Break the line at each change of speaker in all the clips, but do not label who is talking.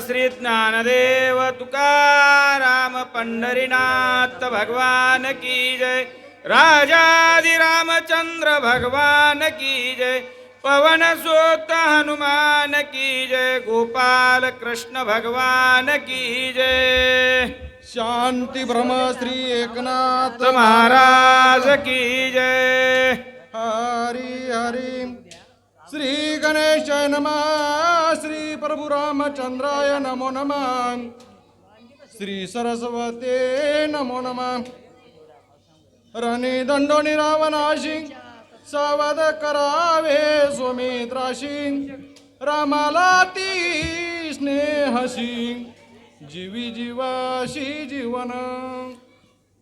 श्री ज्ञानदेव तुकाराम पंढरीनाथ भगवान की जय. राजादि रामचंद्र भगवान की जय. पवन सोत हनुमान की जय. गोपाल कृष्ण भगवान की जय.
शांती ब्रह्म श्री एकनाथ
महाराज की जय।
हरी हरी। श्री गणेशाय नमः श्री प्रभु रामचंद्राय नमो नमः श्री सरस्वते नमो नमः। रणी दंडोनी रावणाशी सावध करावे सुमित्राशी रामाला ती स्नेहशी। जीवी जीवाशी जीवन.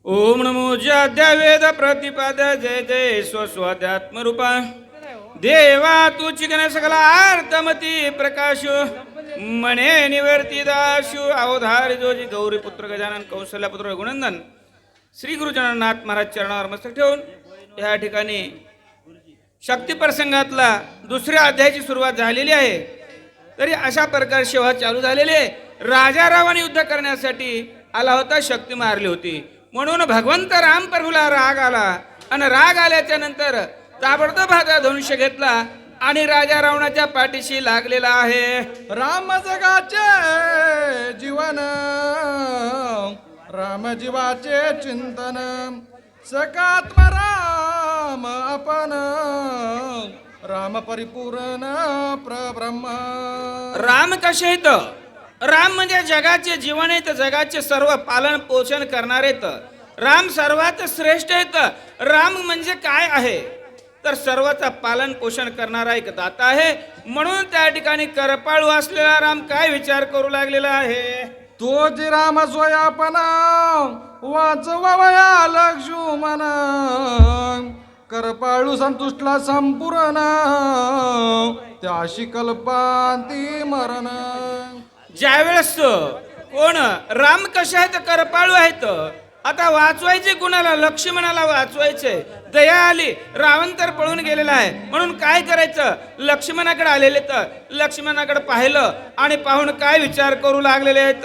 ओम नमो जाद्या वेद प्रतिपाद जय जय स्वस्वाध्यात्मरूपा. देवा तू चिकन सकला आर्तमती प्रकाश. मणे निवर्ती दाशु अवधार जोजी गौरी पुत्र गजानन कौशल्य पुत्र गुणंदन श्री गुरुजननाथ महाराज चरणावर मस्तक ठेवून या ठिकाणी शक्ती प्रसंगातला दुसऱ्या अध्यायाची सुरुवात झालेली आहे. तरी अशा प्रकारे सेवा चालू झालेली आहे. राजारावाने युद्ध करण्यासाठी आला होता शक्ती मारली होती. म्हणून भगवंत राम प्रभूला राग आला आणि राग आल्याच्यानंतर ताबडतोब हातात धनुष्य घेतला आणि राजा रावणाच्या पाठीशी लागलेला आहे.
राम जगाचे जीवन राम जीवाचे चिंतन सकात्म राम आपण राम परिपूर्ण प्रब्रह्म.
राम कसे आहेत राम म्हणजे जगाचे जीवन आहेत जगाचे सर्व पालन पोषण करणारे आहेत. राम सर्वात श्रेष्ठ आहेत राम म्हणजे काय आहे? तर सर्वाचा पालन पोषण करणारा एक दाता आहे. म्हणून त्या ठिकाणी करपाळू असलेला राम काय विचार करू लागलेला आहे?
तो जी राम स्वयापन वाचवया लक्ष्मण करपाळू संतुष्टला संपूर्ण. त्याशी कल्पांती मरण.
ज्यावेळेस कोण राम कसे आहेत करपाळू आहेत आता वाचवायचे कुणाला? लक्ष्मणाला वाचवायचे. दया आली रावण तर पळून गेलेला आहे. म्हणून काय करायचं? लक्ष्मणाकडे आलेले तर लक्ष्मणाकडे पाहिलं आणि पाहून काय विचार करू लागलेले आहेत?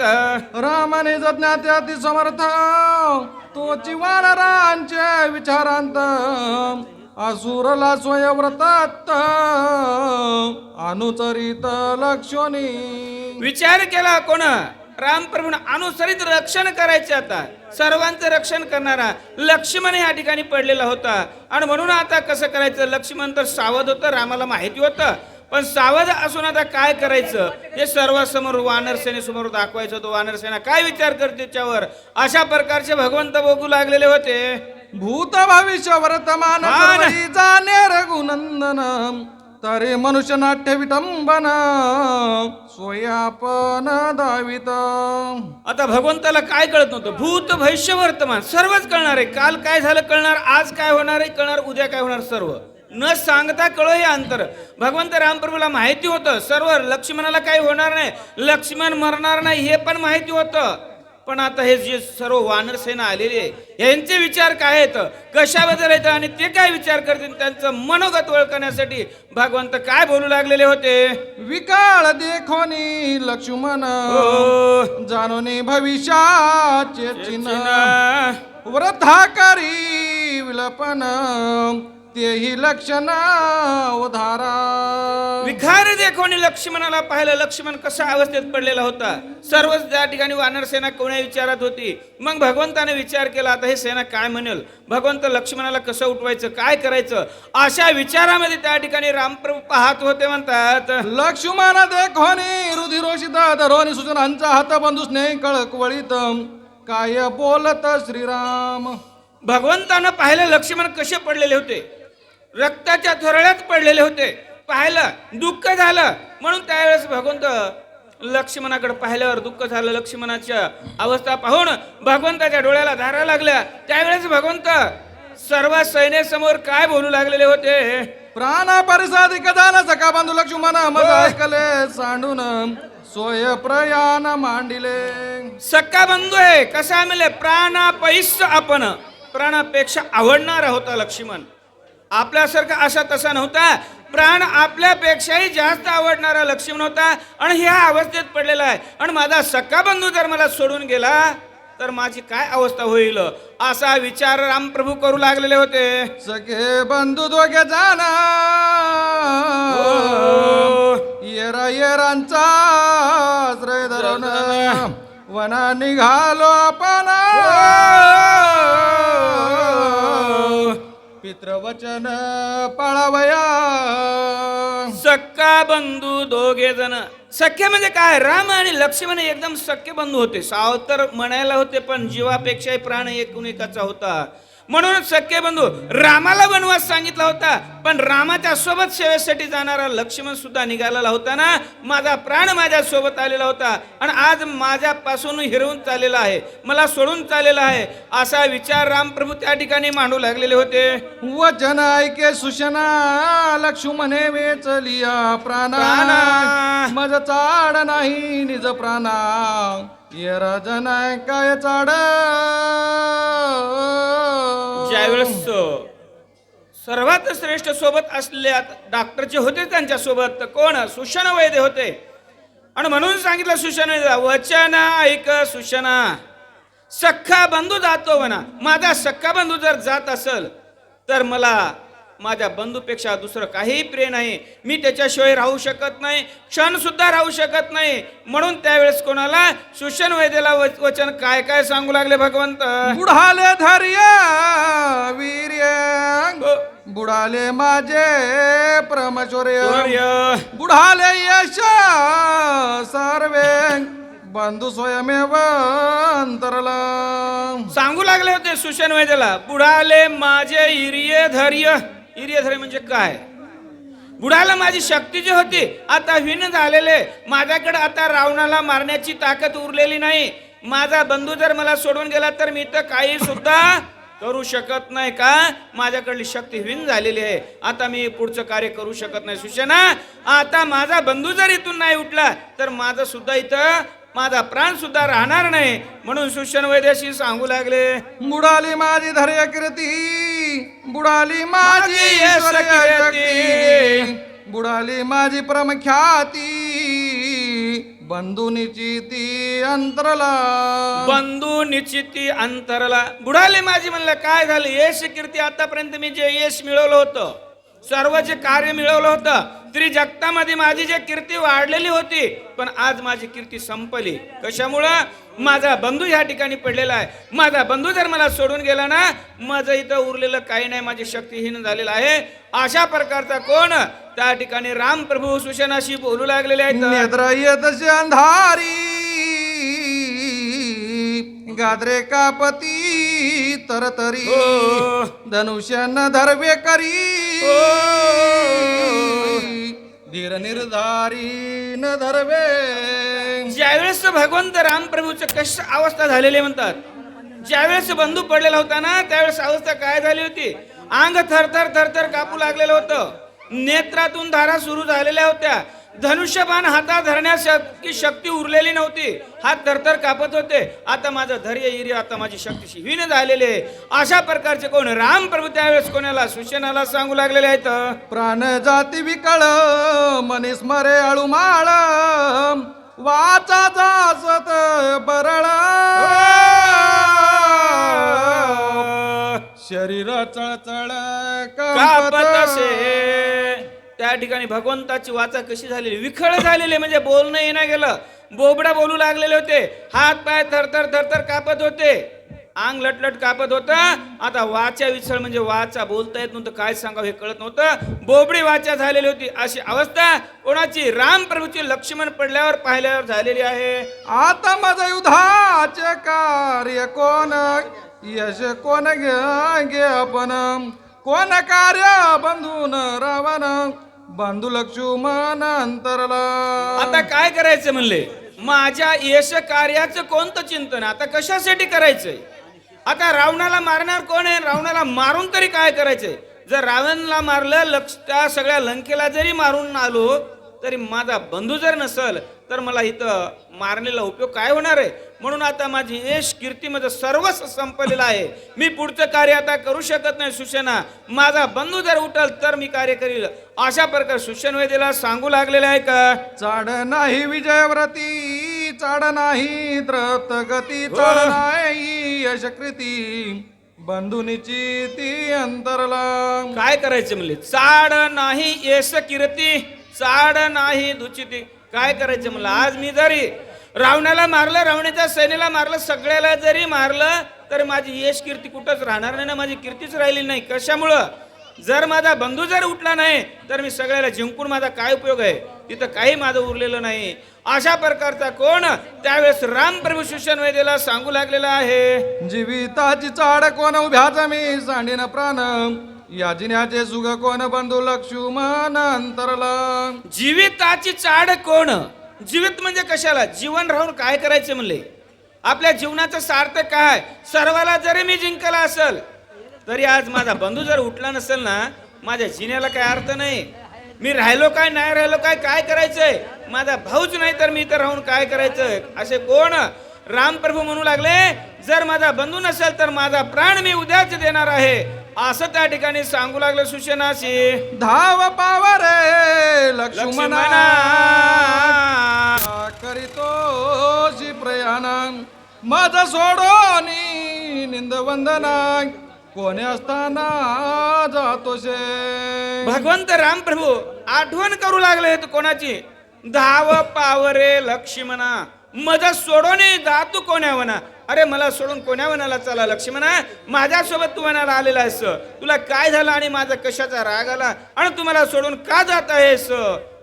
रामाने जज्ञात समर्थ तो चिवान वानरांच्या विचारांत असुरला स्वयंव्रतात अनुचरित लक्षणी.
विचार केला कोण? रामप्रभू अनुसरित रक्षण करायचे आता. सर्वांचं रक्षण करणारा लक्ष्मण या ठिकाणी पडलेला होता. आणि म्हणून आता कसं करायचं? लक्ष्मण तर सावध होतं रामाला माहिती होतं. पण सावध असून आता काय करायचं? हे सर्वांसमोर वानरसेनेसमोर दाखवायचं होतं. वानरसेना काय विचार करते त्याच्यावर अशा प्रकारचे भगवंत बघू लागलेले होते.
भूत भविष्य वर्तमान जाणे रघुनंदन। तरे मनुष्य नाट्य विटंबन। स्वयापन दावित।
आता भगवंताला काय कळत नव्हतं? भूत भविष्य वर्तमान सर्वच कळणार आहे. काल काय झालं कळणार आज काय होणार आहे कळणार उद्या काय होणार सर्व. न सांगता कळो हे अंतर. भगवंत रामप्रभूला माहिती होतं सर्व लक्ष्मणाला काही होणार नाही. लक्ष्मण मरणार नाही हे पण माहिती होतं. पण आता हे जे सर्व वानर सेना आलेली आहे यांचे विचार काय आहेत? कशाबद्दल आहेत? आणि ते काय विचार करतील? त्यांचं मनोगत ओळखण्यासाठी भगवंत काय बोलू लागलेले होते?
विकाळ देखोनी लक्ष्मण जाणोनी भविष्याचे चिन्ह
चिन्ह.
वृद्धा करी विलपन तेही लक्षण उधारा.
विखार देखोनी लक्ष्मणाला पाहिलं. लक्ष्मण कशा अवस्थेत पडलेला होता? सर्वच त्या ठिकाणी वानर सेना कोण्या विचारात होती. मग भगवंताने विचार केला आता हे सेना काय म्हणेल? भगवंत लक्ष्मणाला कसं उठवायचं? काय करायचं? अशा विचारामध्ये त्या ठिकाणी रामप्रभू पाहत होते म्हणतात.
लक्ष्मण देखोनी रुधिरोषित धरोनी सूचनांचा हात बंधू स्नेह कळकवळीत काय बोलत श्रीराम?
भगवंतानं पाहिलं लक्ष्मण कसे पडलेले होते? रक्ताच्या थोरळ्यात पडलेले होते. पाहिलं दुःख झालं. म्हणून त्यावेळेस भगवंत लक्ष्मणाकडे पाहिल्यावर दुःख झालं. लक्ष्मणाच्या अवस्था पाहून भगवंताच्या डोळ्याला धारा लागल्या. त्यावेळेस भगवंत सर्व सैन्यासमोर काय बोलू लागलेले होते?
प्राण परिसादी कदान सका बांधू लक्ष्मण मग ऐकले सांडून सोय प्रयाण मांडिले.
सक्का बंधू आहे कसा मिळे प्राणापैस आपण. प्राणापेक्षा आवडणारा होता लक्ष्मण. आपल्यासारखा असा तसा नव्हता. प्राण आपल्यापेक्षाही जास्त आवडणारा लक्ष्मण होता आणि ह्या अवस्थेत पडलेला आहे. आणि माझा सक्का बंधू जर मला सोडून गेला तर माझी काय अवस्था होईल? असा विचार रामप्रभू करू लागलेले होते.
सखे बंधू दोघे जाण. येरा येरांचा आश्रय धरून वना निघालो आपण. पितृवचन पळावया.
सक्का बंधू दोघे जण. सख्य म्हणजे काय? राम आणि लक्ष्मण एकदम सख्य बंधू होते. सावतर म्हणायला होते पण जीवापेक्षाही प्राण एकूण एकाचा होता. म्हणून सख्य बंधू रामाला वनवास सांगितला होता पण रामाच्या सोबत सेवेसाठी जाणारा लक्ष्मण सुद्धा निघालेला होता ना. माझा प्राण माझ्या सोबत आलेला होता आणि आज माझ्यापासून हिरवून चाललेला आहे मला सोडून चाललेला आहे असा विचार रामप्रभू त्या ठिकाणी मांडू लागलेले होते.
वचन ऐके सुशना लक्ष्मणे वेचलिया प्राणा.
प्राणा.
मज चाड नाही निज प्राणा. ये राजन काय चाड?
ज्यावेळेस सर्वात श्रेष्ठ सोबत असलेल्या डॉक्टरचे होते त्यांच्यासोबत कोण? सुषण वैद्य होते. आणि म्हणून सांगितलं सुषण वैद्य वचन ऐक सुषणा. सख्खा बंधू जातो म्हणा. माझा सख्खा बंधू जर जात असेल तर मला माझ्या बंधूपेक्षा दुसरं काहीही प्रिय नाही. मी त्याच्याशिवाय राहू शकत नाही क्षण सुद्धा राहू शकत नाही. म्हणून त्यावेळेस कोणाला सुषण वैद्यला वच- वचन काय काय सांगू लागले भगवंत?
बुढाले धैर्य वीर्य
हो.
बुडाले माझे परमचोर्य. बुढाले यश सर्वे बंधू स्वयमेव अंतरला.
सांगू लागले होते सुशन वैद्यला बुडाले माझे हिरिय धैर्य. हिरिय म्हणजे काय? बुडाला माझी शक्ती जी होती आता हीन झालेले. माझ्याकडे आता रावणाला मारण्याची ताकद उरलेली नाही. माझा बंधू जर मला सोडून गेला तर मी तर काही सुद्धा करू शकत नाही का? माझ्याकडली शक्ती हीन झालेली आहे. आता मी पुढचं कार्य करू शकत नाही. सुशना आता माझा बंधू जर इथून नाही उठला तर माझं सुद्धा इथं माझा प्राण सुद्धा राहणार नाही म्हणून सुशन वैद्याशी सांगू लागले
बुडाली माझी धैर्य कीर्ती बुडाली माझी बुडाली माझी प्रमख्याती बंधुनीची ती अंतरला.
बंधू निश्चिती अंतरला. बुडाले माझी म्हणलं काय झालं? यश कीर्ती आतापर्यंत मी जे यश मिळवलं होतं सर्व जे कार्य मिळवलं होतं. तरी जगतामध्ये माझी जे कीर्ती वाढलेली होती पण आज माझी कीर्ती संपली. कशामुळं? माझा बंधू ह्या ठिकाणी पडलेला आहे. माझा बंधू जर मला सोडून गेला ना माझं इथं उरलेलं काही नाही माझी शक्तीहीन झालेलं आहे. अशा प्रकारचा कोण? त्या ठिकाणी राम प्रभू सुशनाशी बोलू लागलेले आहेत.
अंधारी गाद्रे कापती तरतरी
हो.
धनुष्य न धरवे करी. धीर निर्धारी न धरवे.
ज्यावेळेस भगवंत रामप्रभूचं कश अवस्था झालेली म्हणतात ज्यावेळेस बंधू पडलेला होता ना त्यावेळेस अवस्था काय झाली होती? अंग थरथर थरथर कापू लागलेलं होतं. नेत्रातून धारा सुरू झालेल्या होत्या. धनुष्यबाण हातात धरण्याची शक्ती उरलेली नव्हती. हात थरथर कापत होते. आता माझं धैर्य हिर्य आता माझी शक्तीशी हीन झालेली आहे. अशा प्रकारचे कोण रामप्रभू त्यावेळेस कोणाला सूचनाला सांगू लागलेले आहेत?
प्राण जाती विकळ मनीस मरे अळुमाळ वाचा जासत बरळ. शरीर चळचळ
कापत असे. त्या ठिकाणी भगवंताची वाचा कशी झालेली? विखळ झालेली म्हणजे बोलणं येणं गेलं. बोबडा बोलू लागलेले होते. हात पाय थरथर थरथर कापत होते. अंग लटलट कापत होता. आता वाचा विसळ म्हणजे वाचा बोलता येत नव्हतं. काय सांगावं हे कळत नव्हतं. बोबडी वाचा झालेली होती अशी अवस्था. कोणाची? राम प्रभूची लक्ष्मण पडल्यावर पाहिल्यावर झालेली आहे.
आता माझा युद्धाचे कार्य कोण? यश कोण घे आपण? कोण कार्य बंधून रावण? बंधू लक्ष्मण अंतरला.
आता काय करायचं म्हणले? माझ्या यश कार्याचं कोणतं चिंतन? आता कशासाठी करायचंय? आता रावणाला मारणार कोण आहे? रावणाला मारून तरी काय करायचंय? जर रावणला मारलं लक्ष त्या सगळ्या लंकेला जरी मारून आलो तरी माझा बंधू जर नसल तर मला इथं मारलेला उपयोग काय होणार आहे? म्हणून आता माझी यश कीर्ती माझं सर्वच संपलेलं आहे. मी पुढचं कार्य आता करू शकत नाही सुशेना माझा बंधू जर उठल तर मी कार्य करील. अशा प्रकारे सुशन वेदेला सांगू लागलेलं आहे का?
चाड नाही विजयव्रती चाड नाही द्रत गती चाड नाही यशकृती. बंधुनीची ती अंतरला.
काय करायचं म्हणले? चाड नाही येस कीर्ती चाड नाही दुचिती. काय करायचं म्हणलं? आज मी जरी रावणाला मारलं रावणाच्या सैन्याला मारलं सगळ्याला जरी मारलं तर माझी यश कीर्ती कुठंच राहणार नाही ना माझी कीर्तीच राहिली नाही. कशामुळं? जर माझा बंधू जर उठला नाही तर मी सगळ्याला जिंकून माझा काय उपयोग आहे? तिथं काही माझं उरलेलं नाही. अशा प्रकारचा कोण त्यावेळेस रामप्रभू शिष्यन वेदेला सांगू लागलेला आहे.
जीविताची चाड कोण उभ्याचा मी सांडेन प्राण? या जिन्याचे सुख कोण बंधू लक्ष्मण अंतरला
जीविताची चाड कोण? जीवित म्हणजे कशाला? जीवन राहून काय करायचे म्हणले? आपल्या जीवनाचं सार्थक काय? सर्वाला जरी मी जिंकला असेल तरी आज माझा बंधू जर उठला नसेल ना माझ्या जिन्याला काय अर्थ नाही. मी राहिलो काय नाही राहिलो काय काय करायचंय? माझा भाऊच नाही तर मी इथं राहून काय करायचंय? असे कोण रामप्रभू म्हणू लागले जर माझा बंधू नसेल तर माझा प्राण मी उद्याच देणार आहे. असं त्या ठिकाणी सांगू लागलं सुशेनाशी.
धाव पावरे लक्ष्मणा. करीतो जी प्रयाणा. माझ सोडोनी निंदवंदना कोणी असताना जातोसे
भगवंत रामप्रभू आठवण करू लागले आहेत कोणाची? धाव पावरे लक्ष्मणा. मज सोडून जातू कोण्या वना. अरे मला सोडून कोण्या वनाला चला लक्ष्मणा माझ्यासोबत तू वनाला आलेला आहेस. तुला काय झालं आणि माझा कशाचा राग आला? आणि तू मला सोडून का जात आहेस?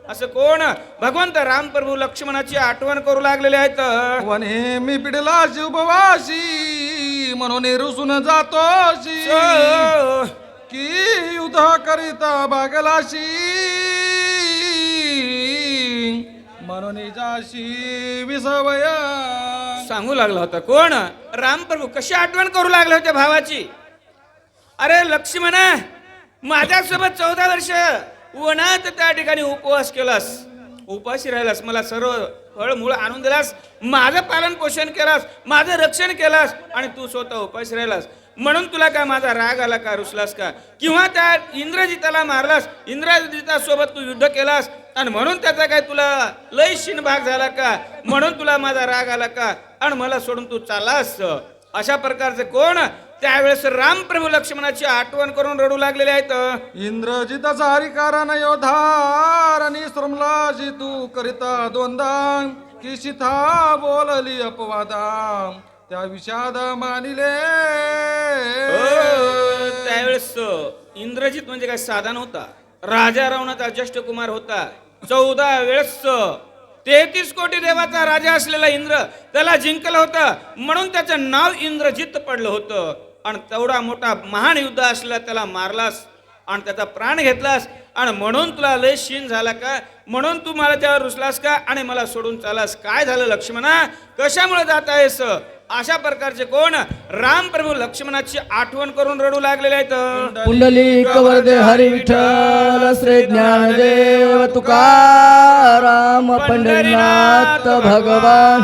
असं कोण? भगवंत रामप्रभू लक्ष्मणाची आठवण करू लागलेले आहेत.
वने मी पिडला शिवभवाशी म्हणून रुसून जातोशी. की युद्ध करीता बागलाशी म्हणून जाशी विसवया.
सांगू लागला होता. कोण? रामप्रभू कशी आठवण करू लागले होते भावाची? अरे लक्ष्मणा माझ्यासोबत चौदा वर्ष वनात त्या ठिकाणी उपवास केलास. उपाशी राहिलास. मला सर्व फळमूळ आणून दिलास. माझं पालन पोषण केलास. माझं रक्षण केलास. आणि तू स्वतः उपाशी राहिलास. म्हणून तुला काय माझा राग आला का? रुसलास का? किंवा त्या इंद्रजिताला मारलास? इंद्रजिता सोबत तू युद्ध केलास? आणि म्हणून त्याचा काय तुला लय शिन भाग झाला का? म्हणून तुला माझा राग आला का? आणि मला सोडून तू चालास अशा प्रकारचे कोण? त्यावेळेस रामप्रभू लक्ष्मणाची आठवण करून रडू लागलेले आहेत.
इंद्रजित सारी कारण योधार आणि श्रमलाशी तू करिता दोनदा की शिथा बोलली अपवादा त्या विषाद मानिले.
त्यावेळेस इंद्रजित म्हणजे काय साधा नव्हता राजा रावणाचा ज्येष्ठ कुमार होता. चौदा वेळेस तेहतीस कोटी देवाचा राजा असलेला इंद्र त्याला जिंकलं होतं. म्हणून त्याचं नाव इंद्रजित पडलं होतं. आणि तेवढा मोठा महान युद्ध असला त्याला मारलास आणि त्याचा प्राण घेतलास. आणि म्हणून तुला लय शीन झाला का? म्हणून तू मला त्यावर रुसलास का? आणि मला सोडून चालास काय झालं लक्ष्मणा? कशामुळे जात आहेस? अशा प्रकारचे कोण? रामप्रभू लक्ष्मणाची आठवण करून रडू लागलेले आहेत.
पुंडलिक वरदे हरी विठ्ठल श्री ज्ञानदेव तुकाराम पंढरीनाथ भगवान.